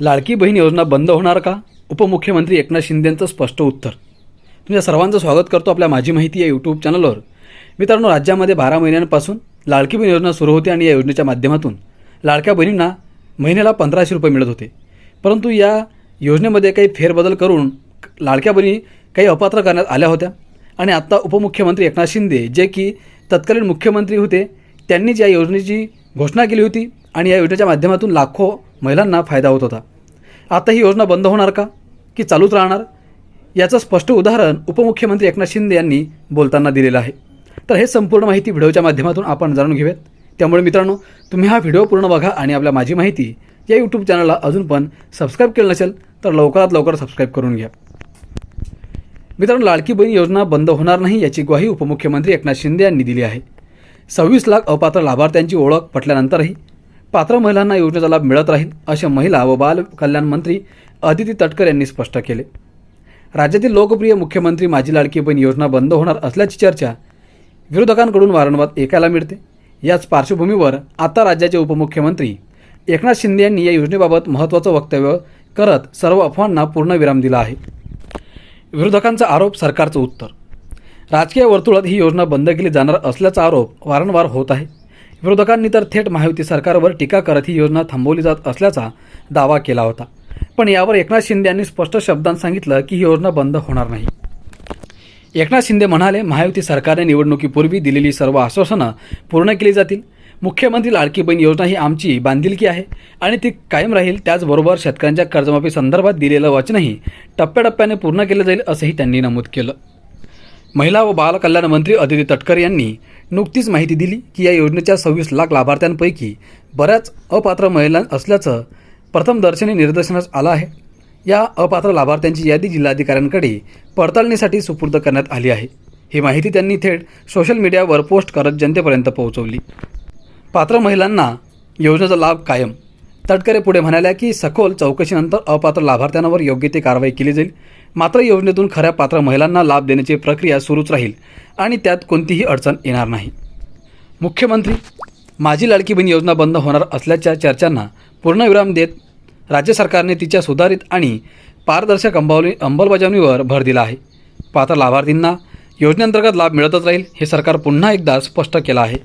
लाडकी बहीण योजना बंद होणार का? उपमुख्यमंत्री एकनाथ शिंदेंचं स्पष्ट उत्तर. तुमच्या सर्वांचं स्वागत करतो आपल्या माझी माहिती या यूट्यूब चॅनलवर. मित्रांनो राज्यामध्ये बारा महिन्यांपासून लाडकी बहीण योजना सुरू होती आणि या योजनेच्या माध्यमातून लाडक्या बहिणींना महिन्याला पंधराशे रुपये मिळत होते. परंतु या योजनेमध्ये काही फेरबदल करून लाडक्या बहिणी काही अपात्र करण्यात आल्या होत्या. आणि आत्ता उपमुख्यमंत्री एकनाथ शिंदे जे की तत्कालीन मुख्यमंत्री होते त्यांनीच या योजनेची घोषणा केली होती आणि या योजनेच्या माध्यमातून लाखो महिलांना फायदा होत होता. आता ही योजना बंद होणार का? की चालूच राहणार? याचं स्पष्ट उदाहरण उपमुख्यमंत्री एकनाथ शिंदे यांनी बोलताना दिलेलं आहे. तर हे संपूर्ण माहिती व्हिडिओच्या माध्यमातून आपण जाणून घेऊयात. त्यामुळे मित्रांनो तुम्ही हा व्हिडिओ पूर्ण बघा आणि आपल्या माझी माहिती या यूट्यूब चॅनलला अजून पण सबस्क्राईब केलं नसेल तर लवकरात लवकर सबस्क्राईब करून घ्या. मित्रांनो लाडकी बहीण योजना बंद होणार नाही याची ग्वाही उपमुख्यमंत्री एकनाथ शिंदे यांनी दिली आहे. सव्वीस लाख अपात्र लाभार्थ्यांची ओळख पटल्यानंतरही पात्र महिलांना योजनेचा लाभ मिळत राहील असे महिला व बाल कल्याण मंत्री अदिती तटकर यांनी स्पष्ट केले. राज्यातील लोकप्रिय मुख्यमंत्री माझी लाडकी बहीण योजना बंद होणार असल्याची चर्चा विरोधकांकडून वारंवार ऐकायला मिळते. याच पार्श्वभूमीवर आता राज्याचे उपमुख्यमंत्री एकनाथ शिंदे यांनी या योजनेबाबत महत्त्वाचं वक्तव्य करत सर्व अफवांना पूर्णविराम दिला आहे. विरोधकांचा आरोप सरकारचं उत्तर. राजकीय वर्तुळात ही योजना बंद केली जाणार असल्याचा आरोप वारंवार होत आहे. विरोधकांनी तर थेट महायुती सरकारवर टीका करत ही योजना थांबवली जात असल्याचा दावा केला होता. पण यावर एकनाथ शिंदे यांनी स्पष्ट शब्दांत सांगितलं की ही योजना बंद होणार नाही. एकनाथ शिंदे म्हणाले महायुती सरकारने निवडणुकीपूर्वी दिलेली सर्व आश्वासनं पूर्ण केली जातील. मुख्यमंत्री लाडकी बहीण योजना ही आमची बांधिलकी आहे आणि ती कायम राहील. त्याचबरोबर शेतकऱ्यांच्या कर्जमाफी संदर्भात दिलेलं वचनही टप्प्याटप्प्याने पूर्ण केलं जाईल असंही त्यांनी नमूद केलं. महिला व बालकल्याण मंत्री अदिती तटकर यांनी नुकतीच माहिती दिली की या योजनेच्या सव्वीस लाख लाभार्थ्यांपैकी बऱ्याच अपात्र महिला असल्याचं प्रथमदर्शनी निदर्शनास आलं आहे. या अपात्र लाभार्थ्यांची यादी जिल्हाधिकाऱ्यांकडे पडताळणीसाठी सुपूर्द करण्यात आली आहे. ही माहिती त्यांनी थेट सोशल मीडियावर पोस्ट करत जनतेपर्यंत पोहोचवली. पात्र महिलांना योजनेचा लाभ कायम. तटकरे पुढे म्हणाल्या की सखोल चौकशीनंतर अपात्र लाभार्थ्यांवर योग्य ती कारवाई केली जाईल. मात्र योजनेतून खऱ्या पात्र महिलांना लाभ देण्याची प्रक्रिया सुरूच राहील आणि त्यात कोणतीही अडचण येणार नाही. मुख्यमंत्री माझी लाडकी बहीण योजना बंद होणार असल्याच्या चर्चांना पूर्णविराम देत राज्य सरकारने तिच्या सुधारित आणि पारदर्शक अंबावली अंमलबजावणीवर भर दिला आहे. पात्र लाभार्थींना योजनेअंतर्गत लाभ मिळतच राहील हे सरकार पुन्हा एकदा स्पष्ट केलं आहे.